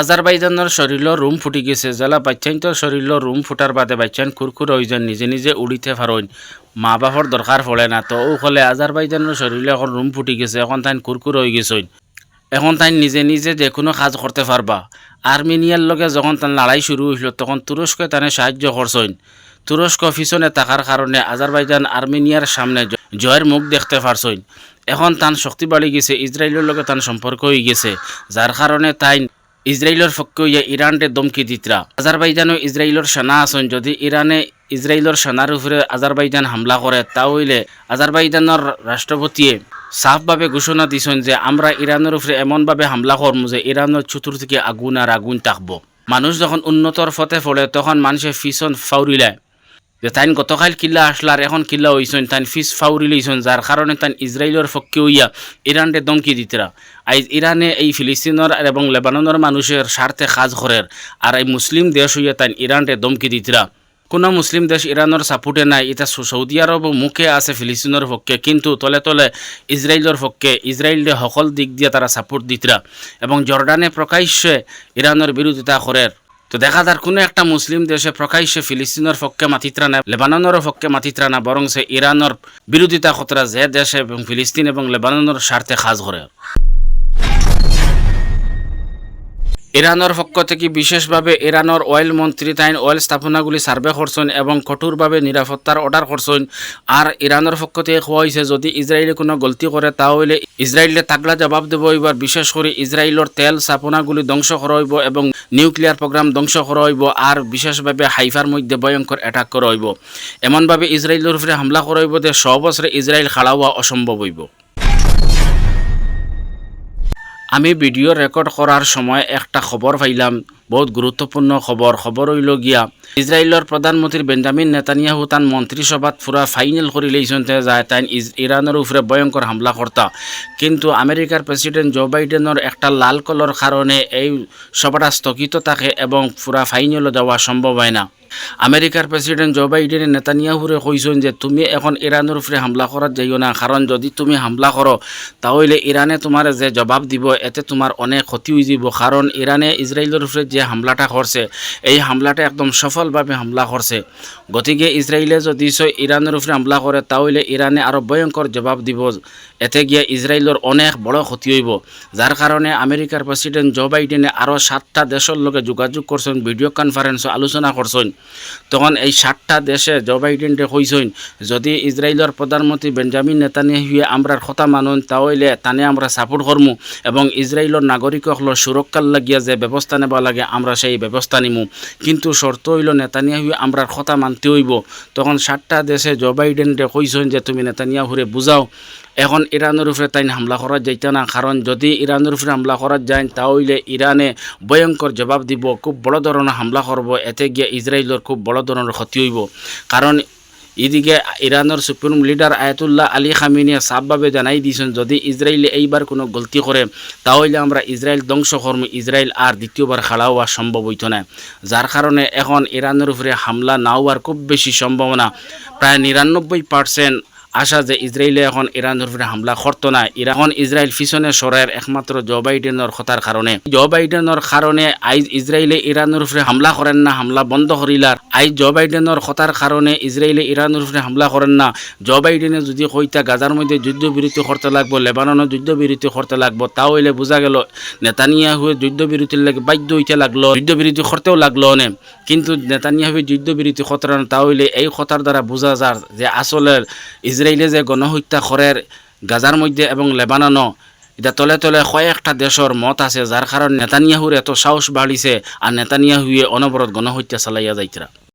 আজারবাইজানের শরীরের রুম ফুটি গেছে। জেলা বাচ্চাইন্তর শরীরের রুম ফুটার বাদে বাচ্চান কুরকুর হইছেন নিজে নিজে উড়িতে পারেন মা বাপর দরকার পড়ে না, তো ও হলে আজারবাইজানের শরীরে এখন রুম ফুটি গেছে, এখন তাই কুরকুর হয়ে গেছেন এখন তাই নিজে নিজে যে কোনো কাজ করতে পারবা আর্মেনিয়ার লগে যখন তার লড়াই শুরু হইল তখন তুরস্ক তানে সাহায্য করছেন তুরস্ক পিছনে থাকার কারণে আজারবাইজান আর্মেনিয়ার সামনে জয়ের মুখ দেখতে পারছেন এখন তান শক্তি বাড়ি গেছে ইসরায়েলের লগে তান সম্পর্ক হয়ে গেছে যার কারণে তাই ইসরায়েলের পক্ষে ইয়া ইরানটে দমকি দিতরা। আজারবাইজানও ইসরায়েলের সেনা আছেন। যদি ইরানে ইসরায়েলের সেনার উপরে আজারবাইজান হামলা করে তা হইলে আজারবাইজানের রাষ্ট্রপতিয়ে সাফভাবে ঘোষণা দিছেন যে, আমরা ইরানের উপরে এমনভাবে হামলা করম যে, ইরানের চতুর থেকে আগুন আর আগুন থাকব। মানুষ যখন উন্নতর ফতে পড়ে, তখন মানুষের ফিসন ফাউরিলায়। যে তাইন গতকাল কিল্লা আসলার এখন কিল্লা হইছেন, তাইন ফিস ফাউরি লইছেন, যার কারণে তাইন ইসরায়েলের পক্ষে হইয়া ইরানরে দমকি দিতরা। আইজ ইরানে এই ফিলিস্তিনের এবং লেবাননের মানুষের স্বার্থে কাজ করের, আর এই মুসলিম দেশ হইয়া তাইন ইরানরে দমকি দিতরা। কোনো মুসলিম দেশ ইরানের সাপোর্টে নাই, এটা সৌদি আরব মুখে আছে ফিলিস্তিনের পক্ষে, কিন্তু তলে তলে ইসরায়েলের পক্ষে ইসরায়েলে সকল দিক দিয়ে তারা সাপোর্ট দিতরা। এবং জর্ডানে প্রকাশ্যে ইরানের বিরোধিতা করের। তো দেখা যার কোনো একটা মুসলিম দেশে প্রকাশ্যে ফিলিস্তিনের পক্ষে মাতিত্রা না লেবাননের পক্ষে মাতিত্রা না বরং সে ইরানের বিরোধিতা খতরা যে দেশে এবং ফিলিস্তিন এবং লেবাননের স্বার্থে খাজ করে। ইরানের পক্ষ থেকে বিশেষভাবে ইরানের অয়েল মন্ত্রী তাইন অয়েল স্থাপনাগুলি সার্ভে করছেন এবং কঠোরভাবে নিরাপত্তার অর্ডার করছেন আর ইরানের পক্ষ থেকে কোয়া হয়েছে যদি ইসরায়েলে কোনো গলতি করে তাহলে ইসরায়েলে তাগলা জবাব দেব। এবার বিশেষ করে ইসরায়েলের তেল স্থাপনাগুলি ধ্বংস করা হইব এবং নিউক্লিয়ার প্রোগ্রাম ধ্বংস করা হইব আর বিশেষভাবে হাইফার মধ্যে ভয়ঙ্কর অ্যাটাক করা হইব এমনভাবে ইসরায়েলের উপরে হামলা করা হইব যে সবসরে ইসরায়েল খাড়া হওয়া অসম্ভব হইব। আমি ভিডিও রেকর্ড করার সময় একটা খবর পাইলাম। বহুত গুরুত্বপূর্ণ খবর খবর হইল গিয়া ইসরায়েলের প্রধানমন্ত্রী বেঞ্জামিন নেতানিয়াহু তান মন্ত্রিসভাত পুরা ফাইনাল করে লইছেন যায় তাই ইরানের উপরে ভয়ঙ্কর হামলা করতা কিন্তু আমেরিকার প্রেসিডেন্ট জো বাইডেনের একটা লাল কলর কারণে এই সভাটা স্থগিত থাকে এবং পুরা ফাইনালও যাওয়া সম্ভব হয় না। আমেরিকার প্রেসিডেন্ট জো বাইডেনে নেতানিয়াহুরে কইছেন যে তুমি এখন ইরানের উপরে হামলা করার যাইও না কারণ যদি তুমি হামলা করো তাহলে ইরানে তোমার যে জবাব দিব, এতে তোমার অনেক ক্ষতি হয়ে যাব। কারণ ইরানে ইসরায়েলের উপরে যে হামলাটা করছে এই হামলাটা একদম সফলভাবে হামলা করছে গতিকে ইসরায়েলে যদি ইরানের উপরে হামলা করে তাহলে ইরানে আরও ভয়ঙ্কর জবাব দিব। এতে গিয়ে ইসরায়েলের অনেক বড় ক্ষতি হইব। যার কারণে আমেরিকার প্রেসিডেন্ট জো বাইডেনে আরও সাতটা দেশের লগে যোগাযোগ করছেন ভিডিও কনফারেন্সও আলোচনা করছেন তখন এই সাতটা দেশে জো বাইডেনটে কইছেন যদি ইসরায়েলের প্রধানমন্ত্রী বেঞ্জামিন নেতানিয়াহুয়ে আমরার কথা মানুন, তাহলে তানে আমরা সাপোর্ট করমু এবং ইসরায়েলের নাগরিকসকলের সুরক্ষার লাগিয়া যে ব্যবস্থা নেব লাগে, আমরা সেই ব্যবস্থা নিমু। কিন্তু শর্ত হইল নেতানিয়াহুয়ে আমরার কথা মানতে হইব। তখন সাতটা দেশে জো বাইডেনটে কইছেন যে, তুমি নেতানিয়াহুরে বুঝাও এখন ইরানের উপরে তাই হামলা করা যাইত না কারণ যদি ইরানের উপরে হামলা করা যায়, তাহলে ইরানে ভয়ঙ্কর জবাব দিব, খুব বড় ধরনের হামলা করব, এতে গিয়ে ইসরায়েলের খুব বড় ধরনের ক্ষতি হইব। কারণ এদিকে ইরানের সুপ্রিম লিডার আয়াতুল্লাহ আলী খামিনিয়া সাফভাবে জানাই দিয়েছেন, যদি ইসরায়েলে এইবার কোনো গলতি করে, তাহলে আমরা ইসরায়েল ধ্বংস করব, ইসরায়েল আর দ্বিতীয়বার খাড়া হওয়া সম্ভব হইত না। যার কারণে এখন ইরানের উপরে হামলা না হওয়ার খুব বেশি সম্ভাবনা, প্রায় নিরানব্বই পার্সেন্ট আশা যে ইসরায়েলে এখন ইরানের উপরে হামলা করতো না ইরা- এখন ইসরায়েল পিছনে সরায়ের একমাত্র জো বাইডেনের কথার কারণে জো বাইডেনের কারণে আইজ ইসরায়েলে ইরানের উপরে হামলা করেন না, হামলা বন্ধ করিলার আইজ জো বাইডেনের কথার কারণে ইসরায়েলে ইরানের উপরে হামলা করেন না। জো বাইডেনে যদি কইতা গাজার মধ্যে যুদ্ধ বিরতি করতে লাগবো যুদ্ধ বিরতি করতে লাগবো তাও হইলে বোঝা গেল। নেতানিয়া হয়ে যুদ্ধ বিরতির লাগে বাধ্য হইতে লাগল যুদ্ধ বিরতি করতেও লাগল নে? কিন্তু নেতানিয়া হয়ে যুদ্ধ বিরতি করতে না তা হইলে এই কথার দ্বারা বোঝা যায় যে আসলে ইসরায়েলে যে গণহত্যা করের গাজার মধ্যে এবং লেবাননও এটা তলে তলে কয়েকটা দেশের মত আছে যার কারণে নেতানিয়াহুর এত সাহস বাড়িছে আর নেতানিয়াহুয়ে অনবরত গণহত্যা চালাইয়া যাইতরা